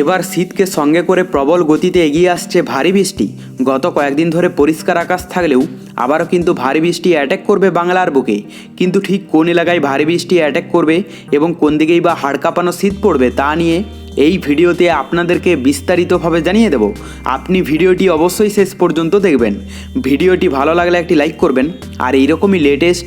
এবার শীতকে সঙ্গে করে প্রবল গতিতে এগিয়ে আসছে ভারী বৃষ্টি। গত কয়েকদিন ধরে পরিষ্কার আকাশ থাকলেও আবারও কিন্তু ভারী বৃষ্টি অ্যাটাক করবে বাংলার বুকে। কিন্তু ঠিক কোন এলাকায় ভারী বৃষ্টি অ্যাটাক করবে এবং কোন দিকেই বা হাড় কাঁপানো শীত পড়বে তা নিয়ে এই ভিডিওতে আপনাদেরকে বিস্তারিতভাবে জানিয়ে দেব। আপনি ভিডিওটি অবশ্যই শেষ পর্যন্ত দেখবেন। ভিডিওটি ভালো লাগলে একটি লাইক করবেন। আর এইরকমই লেটেস্ট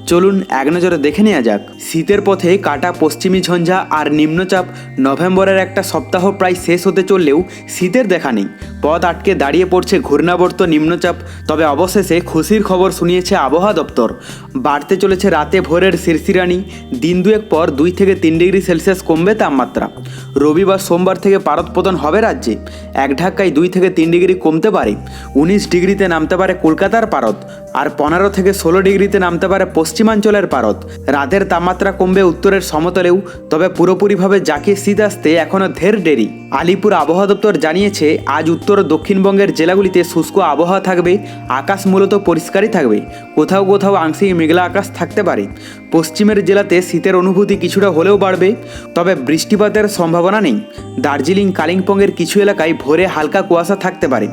চলুন এক নজরে দেখে নেওয়া যাক। শীতের পথে কাটা পশ্চিমী ঝঞ্ঝা আর নিম্নচাপ নভেম্বরের একটা সপ্তাহ প্রায় শেষ হতে চললেও শীতের দেখা নেই। পথ আটকে দাঁড়িয়ে পড়ছে ঘূর্ণাবর্ত নিম্নচাপ, তবে অবশেষে খুশির খবর শুনিয়েছে আবহাওয়া দপ্তর। বাড়তে চলেছে রাতে ভোরের শিরশিরানি, দিন দুয়েক পর দুই থেকে তিন ডিগ্রি সেলসিয়াস কমবে তাপমাত্রা। রবিবার সোমবার থেকে পারদপতন হবে রাজ্যে, এক ঢাকায় দুই থেকে তিন ডিগ্রি কমতে পারে। উনিশ ডিগ্রিতে নামতে পারে কলকাতার পারদ, আর পনেরো থেকে ষোলো ডিগ্রিতে নামতে পারে পশ্চিমাঞ্চলের পারত রাতের তাপমাত্রা কমবে উত্তরের সমতলেও, তবে পুরোপুরিভাবে জাকিয়ে শীত আসতে এখনও ধের দেরি। আলিপুর আবহাওয়া দপ্তর জানিয়েছে, আজ উত্তর ও দক্ষিণবঙ্গের জেলাগুলিতে শুষ্ক আবহাওয়া থাকবে, আকাশ মূলত পরিষ্কারই থাকবে, কোথাও কোথাও আংশিক মেঘলা আকাশ থাকতে পারে। পশ্চিমের জেলাতে শীতের অনুভূতি কিছুটা হলেও বাড়বে, তবে বৃষ্টিপাতের সম্ভাবনা নেই। দার্জিলিং, কালিম্পংয়ের কিছু এলাকায় ভোরে হালকা কুয়াশা থাকতে পারে।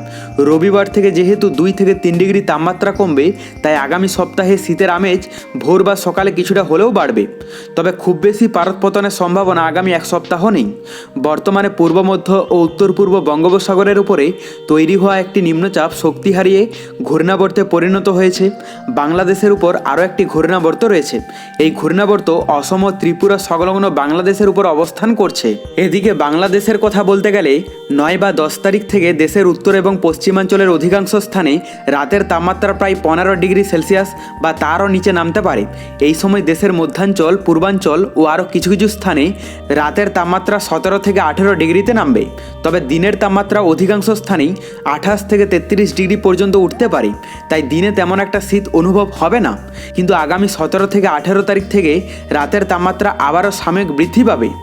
রবিবার থেকে যেহেতু দুই থেকে তিন ডিগ্রি তাপমাত্রা কমবে, তাই আগামী সপ্তাহে শীতের আমেজ ভোর বা সকালে কিছুটা হলেও বাড়বে। তবে খুব বেশি পারদপতনের সম্ভাবনা আগামী এক সপ্তাহ নেই। বর্তমানে পূর্ব, মধ্য ও উত্তর পূর্ব বঙ্গোপসাগরের উপরে তৈরি হওয়া একটি নিম্নচাপ শক্তি হারিয়ে ঘূর্ণাবর্তে পরিণত হয়েছে। বাংলাদেশের উপর আরও একটি ঘূর্ণাবর্ত রয়েছে। এই ঘূর্ণাবর্ত অসম ত্রিপুরা সংলগ্ন বাংলাদেশের উপর অবস্থান করছে। এদিকে বাংলাদেশের কথা বলতে গেলে নয় বা দশ তারিখ থেকে দেশের উত্তর এবং পশ্চিমাঞ্চলের অধিকাংশ স্থানে রাতের তাপমাত্রা প্রায় পনেরো ডিগ্রি সেলসিয়াস বা তারও নিচে নামতে পারে। এই সময় দেশের মধ্যাঞ্চল, পূর্বাঞ্চল ও আরও কিছু কিছু স্থানে রাতের তাপমাত্রা সতেরো থেকে আঠেরো ডিগ্রিতে নামবে। তবে দিনের তাপমাত্রা অধিকাংশ স্থানেই আঠাশ থেকে তেত্রিশ ডিগ্রি পর্যন্ত উঠতে পারে। তাই দিনে তেমন একটা শীত অনুভব হবে না। কিন্তু আগামী সতেরো থেকে আঠেরো তারিখ থেকে রাতের তাপমাত্রা আবারও সাময়িক বৃদ্ধি পাবে।